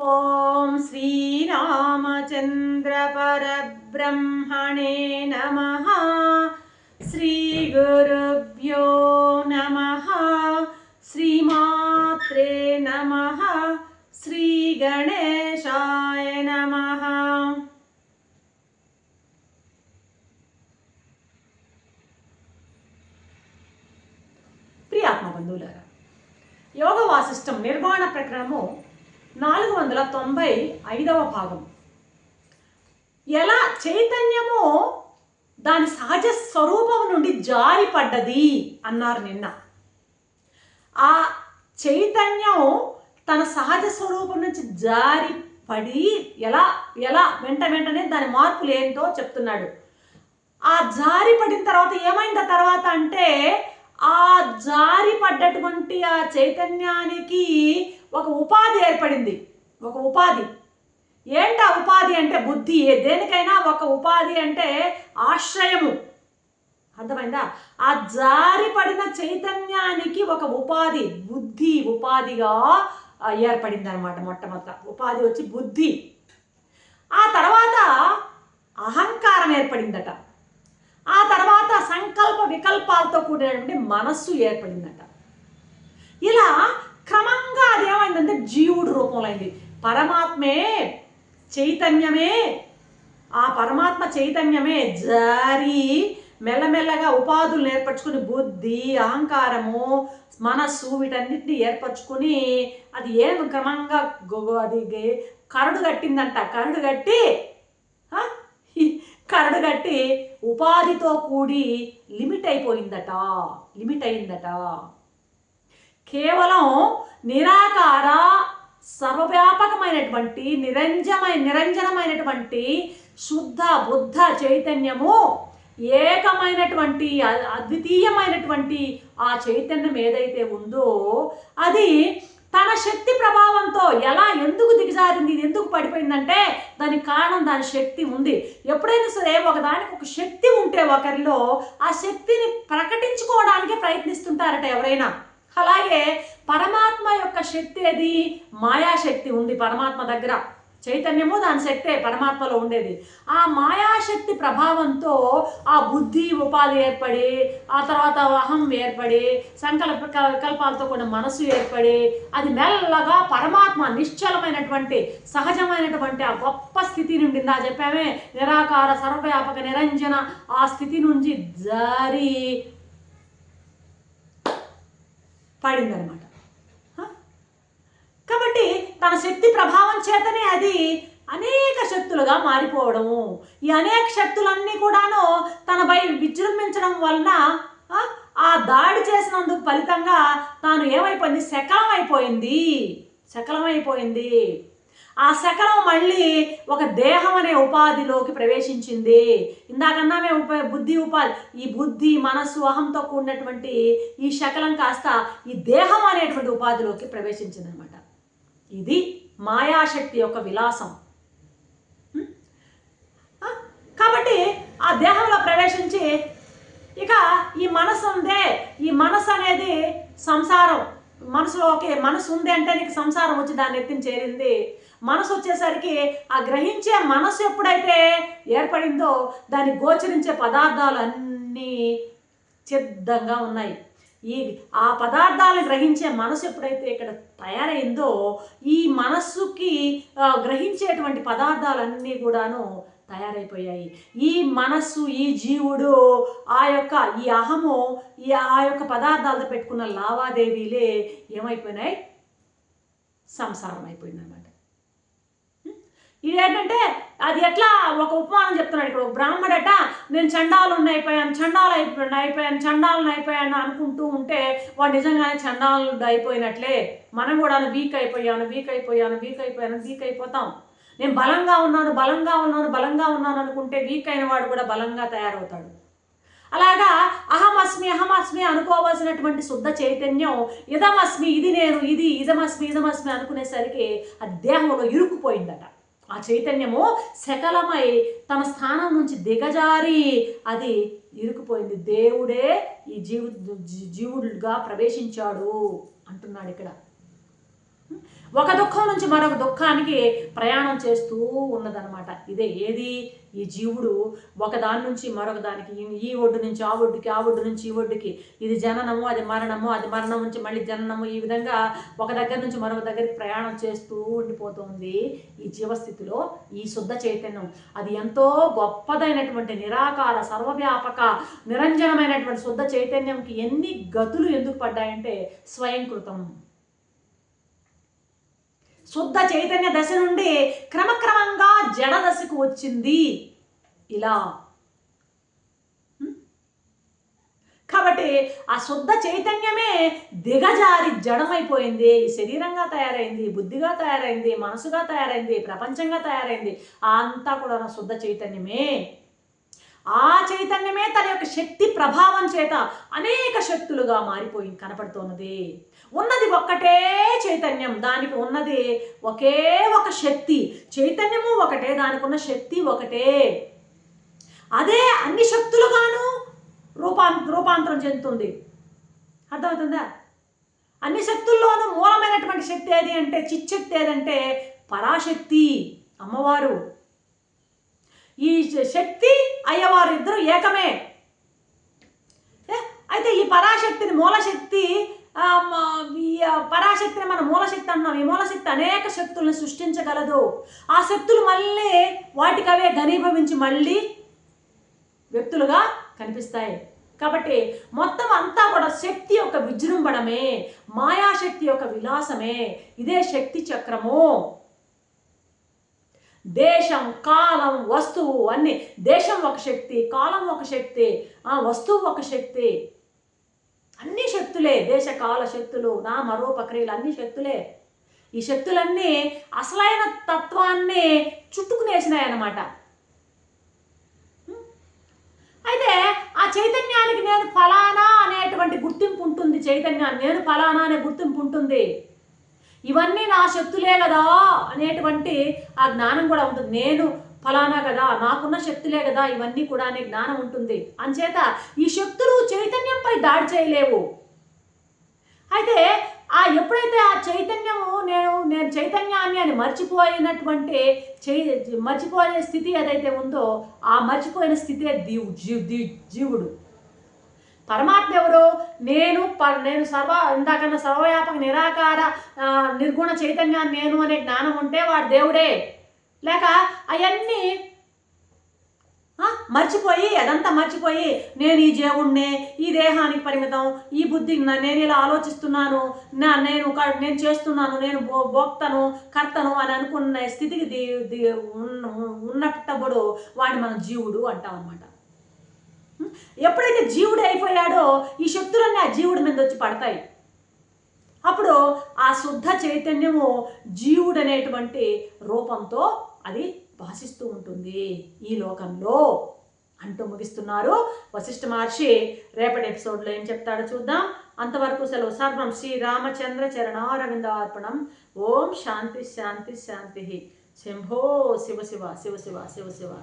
ॐ श्रीरामचन्द्रपरब्रह्मणे नमः श्रीगुरुभ्यो नमः श्रीमात्रे नमः श्रीगणेशाय नमः ప్రియాత్మ బంధువులారా యోగ వాసిష్టం నిర్వాణ ప్రకరణము నాలుగు వందల తొంభై ఐదవ భాగం. ఎలా చైతన్యము దాని సహజ స్వరూపం నుండి జారిపడ్డది అన్నారు నిన్న. ఆ చైతన్యం తన సహజ స్వరూపం నుంచి జారి పడి ఎలా ఎలా వెంట వెంటనే దాని మార్పులు ఏంటో చెప్తున్నాడు. ఆ జారి పడిన తర్వాత ఏమైంది? తర్వాత అంటే ఆ జారి పడ్డటువంటి ఆ చైతన్యానికి ఒక ఉపాధి ఏర్పడింది. ఒక ఉపాధి. ఏంటి ఆ ఉపాధి అంటే బుద్ధి? ఏ దేనికైనా ఒక ఉపాధి అంటే ఆశ్రయము. అర్థమైందా? ఆ జారి పడిన చైతన్యానికి ఒక ఉపాధి బుద్ధి ఉపాధిగా ఏర్పడింది అనమాట మొట్టమొదట. ఉపాధి వచ్చి బుద్ధి. ఆ తర్వాత అహంకారం ఏర్పడిందట. ఆ తర్వాత సంకల్ప వికల్పాలతో కూడినటువంటి మనస్సు ఏర్పడిందట. ఇలా క్రమంగా అది ఏమైందంటే జీవుడు రూపంలో అయింది. పరమాత్మే చైతన్యమే. ఆ పరమాత్మ చైతన్యమే జారి మెల్లమెల్లగా ఉపాధులు ఏర్పరచుకుని బుద్ధి అహంకారము మనస్సు వీటన్నిటిని ఏర్పరచుకుని అది ఏం క్రమంగా అది కరడు కట్టిందంట. కరడు కట్టి కరడు కట్టి ఉపాధితో కూడి లిమిట్ అయిపోయిందట. లిమిట్ అయిందట. కేవలం నిరాకార సర్వవ్యాపకమైనటువంటి నిరంజమై నిరంజనమైనటువంటి శుద్ధ బుద్ధ చైతన్యము ఏకమైనటువంటి అద్వితీయమైనటువంటి ఆ చైతన్యం ఏదైతే ఉందో అది తన శక్తి ప్రభావంతో ఎలా ఎందుకు దిగజారింది ఇది ఎందుకు పడిపోయిందంటే దానికి కారణం దాని శక్తి ఉంది. ఎప్పుడైనా సరే ఒకదానికి ఒక శక్తి ఉంటే ఒకరిలో ఆ శక్తిని ప్రకటించుకోవడానికి ప్రయత్నిస్తుంటారట ఎవరైనా. అలాగే పరమాత్మ యొక్క శక్తి అది మాయాశక్తి ఉంది పరమాత్మ దగ్గర. చైతన్యము దాని శక్తే పరమాత్మలో ఉండేది. ఆ మాయాశక్తి ప్రభావంతో ఆ బుద్ధి ఉపాధి ఏర్పడి ఆ తర్వాత అహం ఏర్పడి సంకల్ప వికల్పాలతో కూడిన మనసు ఏర్పడి అది మెల్లగా పరమాత్మ నిశ్చలమైనటువంటి సహజమైనటువంటి ఆ గొప్ప స్థితి నుండి నా చెప్పామే? నిరాకార సర్వవ్యాపక నిరంజన ఆ స్థితి నుంచి జారి పడిందనమాట కాబట్టి తన శక్తి ప్రభావం చేతనే అది అనేక శక్తులుగా మారిపోవడము. ఈ అనేక శక్తులన్నీ కూడాను తనపై విజృంభించడం వలన ఆ, ఆ దాడి చేసినందుకు ఫలితంగా తాను ఏమైపోయింది? శకలం అయిపోయింది శకలం అయిపోయింది ఆ శకలం మళ్ళీ ఒక దేహం అనే ఉపాధిలోకి ప్రవేశించింది. ఇందాకన్నా మేము ఉప బుద్ధి ఉపాధి ఈ బుద్ధి మనస్సు అహంతో కూడినటువంటి ఈ శకలం కాస్త ఈ దేహం అనేటువంటి ఉపాధిలోకి ప్రవేశించింది అనమాట ఇది మాయాశక్తి యొక్క విలాసం. కాబట్టి ఆ దేహంలో ప్రవేశించి ఇక ఈ మనసు ఉందే ఈ మనసు అనేది సంసారం. మనసులోకి మనసు ఉంది అంటే నీకు సంసారం వచ్చి దాన్ని ఎత్తిని చేరింది మనసు వచ్చేసరికి ఆ గ్రహించే మనసు ఎప్పుడైతే ఏర్పడిందో దాన్ని గోచరించే పదార్థాలు అన్నీ సిద్ధంగా ఉన్నాయి. ఈ ఆ పదార్థాలను గ్రహించే మనసు ఎప్పుడైతే ఇక్కడ తయారైందో ఈ మనస్సుకి గ్రహించేటువంటి పదార్థాలన్నీ కూడాను తయారైపోయాయి. ఈ మనస్సు ఈ జీవుడు ఆ యొక్క ఈ అహము ఈ ఆ యొక్క పదార్థాలతో పెట్టుకున్న లావాదేవీలే ఏమైపోయినాయి? సంసారం అయిపోయింది ఇదేంటంటే అది ఎట్లా ఒక ఉపమానం చెప్తున్నాడు ఇక్కడ. ఒక బ్రాహ్మడట నేను చండాలను అయిపోయాను చండాలు అయిపోయాను అయిపోయాను చండాలను అయిపోయాను అనుకుంటూ ఉంటే వాడు నిజంగానే చండాలు అయిపోయినట్లే. మనం కూడా వీక్ అయిపోయాను వీక్ అయిపోయాను వీక్ అయిపోయాను వీక్ అయిపోతాం. నేను బలంగా ఉన్నాను బలంగా ఉన్నాను బలంగా ఉన్నాను అనుకుంటే వీక్ అయిన వాడు కూడా బలంగా తయారవుతాడు. అలాగా అహమస్మి అహమస్మి అనుకోవాల్సినటువంటి శుద్ధ చైతన్యం ఇదమస్మి ఇది నేను ఇది ఇదమస్మి ఇదమస్మి అనుకునేసరికి ఆ దేహంలో ఇరుక్కుపోయిందట. ఆ చైతన్యము శకలమై తన స్థానం నుంచి దిగజారి అది ఇరుక్కుపోయింది. దేవుడే ఈ జీవు జీవుడుగా ప్రవేశించాడు అంటున్నాడు ఇక్కడ. ఒక దుఃఖం నుంచి మరొక దుఃఖానికి ప్రయాణం చేస్తూ ఉన్నదనమాట ఇదే ఏది? ఈ జీవుడు ఒక దాని నుంచి మరొక దానికి ఈ- ఈ ఒడ్డు నుంచి ఆ ఒడ్డుకి ఆ ఒడ్డు నుంచి ఈ ఒడ్డుకి. ఇది జననము అది మరణము అది మరణం నుంచి మళ్ళీ జననము. ఈ విధంగా ఒక దగ్గర నుంచి మరొక దగ్గరికి ప్రయాణం చేస్తూ ఉండిపోతుంది ఈ జీవస్థితిలో ఈ శుద్ధ చైతన్యం. అది ఎంతో గొప్పదైనటువంటి నిరాకార సర్వవ్యాపక నిరంజనమైనటువంటి శుద్ధ చైతన్యంకి ఎన్ని గతులు ఎందుకు పడ్డాయంటే స్వయంకృతం. శుద్ధ చైతన్య దశ నుండి క్రమక్రమంగా జడ దశకు వచ్చింది. ఇలా. కాబట్టి ఆ శుద్ధ చైతన్యమే దిగజారి జడమైపోయింది. శరీరంగా తయారైంది బుద్ధిగా తయారైంది మనసుగా తయారైంది ప్రపంచంగా తయారైంది. ఆ అంతా కూడా నా శుద్ధ చైతన్యమే. ఆ చైతన్యమే తన యొక్క శక్తి ప్రభావం చేత అనేక శక్తులుగా మారిపోయి కనపడుతున్నది ఉన్నది ఒక్కటే చైతన్యం దానికి ఉన్నది ఒకే ఒక శక్తి. చైతన్యము ఒకటే దానికి ఉన్న శక్తి ఒకటే. అదే అన్ని శక్తులుగాను రూపాం రూపాంతరం చెందుతుంది. అర్థమవుతుందా? అన్ని శక్తుల్లోనూ మూలమైనటువంటి శక్తి ఏది అంటే చిచ్చక్తి ఏదంటే పరాశక్తి అమ్మవారు. ఈ శక్తి అయ్యవారు ఇద్దరు ఏకమే అయితే ఈ పరాశక్తిని మూలశక్తి పరాశక్తిని మన మూలశక్తి అంటున్నాం. ఈ మూలశక్తి అనేక శక్తులను సృష్టించగలదు. ఆ శక్తులు మళ్ళీ వాటికవే ఘనీభవించి మళ్ళీ వ్యక్తులుగా కనిపిస్తాయి. కాబట్టి మొత్తం అంతా కూడా శక్తి యొక్క విజృంభణమే మాయాశక్తి యొక్క విలాసమే. ఇదే శక్తి చక్రము. దేశం కాలం వస్తువు అన్ని. దేశం ఒక శక్తి కాలం ఒక శక్తి ఆ వస్తువు ఒక శక్తి. అన్ని శక్తులే దేశ కాల శక్తులు నా మరో ప్రక్రియలు అన్ని శక్తులే. ఈ శక్తులన్నీ అసలైన తత్వాన్ని చుట్టుకునేసినాయి అన్నమాట అయితే ఆ చైతన్యానికి నేను ఫలానా అనేటువంటి గుర్తింపు ఉంటుంది చైతన్యాన్ని నేను ఫలానా అనే గుర్తింపు ఉంటుంది. ఇవన్నీ నా శక్తులే కదా అనేటువంటి ఆ జ్ఞానం కూడా ఉంటుంది. నేను ఫలానా కదా నాకున్న శక్తులే కదా ఇవన్నీ కూడా అనే జ్ఞానం ఉంటుంది. అంచేత ఈ శక్తులు దాడి చేయలేవు. అయితే ఆ ఎప్పుడైతే ఆ చైతన్యము నేను నేను చైతన్యాన్ని అని మర్చిపోయినటువంటి చై మర్చిపోయే స్థితి ఏదైతే ఉందో ఆ మర్చిపోయిన స్థితే దీవు జీ దీ- జీవుడు. పరమాత్మ ఎవరు? నేను ప నేను సర్వ ఇందాకన్నా సర్వవ్యాపక నిరాకార నిర్గుణ చైతన్యాన్ని నేను అనే జ్ఞానం ఉంటే వాడు దేవుడే. లేక అవన్నీ మర్చిపోయి అదంతా మర్చిపోయి నేను ఈ జీవుణ్ణి ఈ దేహానికి పరిమితం ఈ బుద్ధి నేను ఇలా ఆలోచిస్తున్నాను నా నేను నేను చేస్తున్నాను నేను భోక్తను కర్తను అని అనుకున్న స్థితికి దీ ఉన్న ఉన్నప్పుడు వాడిని మనం జీవుడు అంటాం అనమాట ఎప్పుడైతే జీవుడు అయిపోయాడో ఈ శక్తులన్నీ ఆ జీవుడి మీద వచ్చి పడతాయి. అప్పుడు ఆ శుద్ధ చైతన్యము జీవుడు అనేటువంటి రూపంతో అది భాషిస్తూ ఉంటుంది ఈ లోకంలో అంటూ ముగిస్తున్నారు. వశిష్ఠ మహర్షి రేపటి ఎపిసోడ్లో ఏం చెప్తాడో చూద్దాం. అంతవరకు సెలవు. సర్వం శ్రీ రామచంద్ర చరణారవిందార్పణం. ఓం శాంతి శాంతి శాంతి. శంభో శివ శివ శివ శివ శివ శివ.